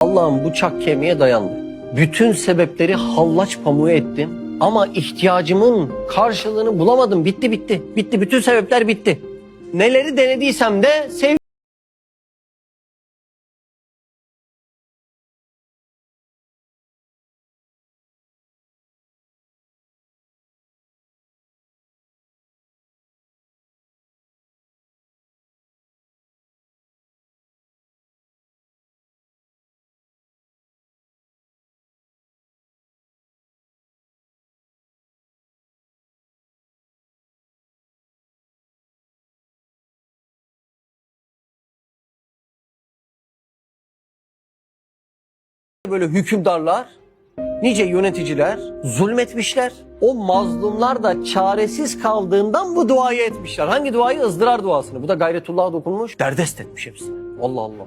Allah'ım bıçak kemiğe dayandı. Bütün sebepleri hallaç pamuğu ettim. Ama ihtiyacımın karşılığını bulamadım. Bitti bitti. Bitti. Bütün sebepler bitti. Neleri denediysem de sev böyle hükümdarlar, nice yöneticiler zulmetmişler. O mazlumlar da çaresiz kaldığından bu duayı etmişler. Hangi duayı? ızdırar duasını. Bu da gayretullah dokunmuş. Derdest etmiş hepsini. Allah Allah.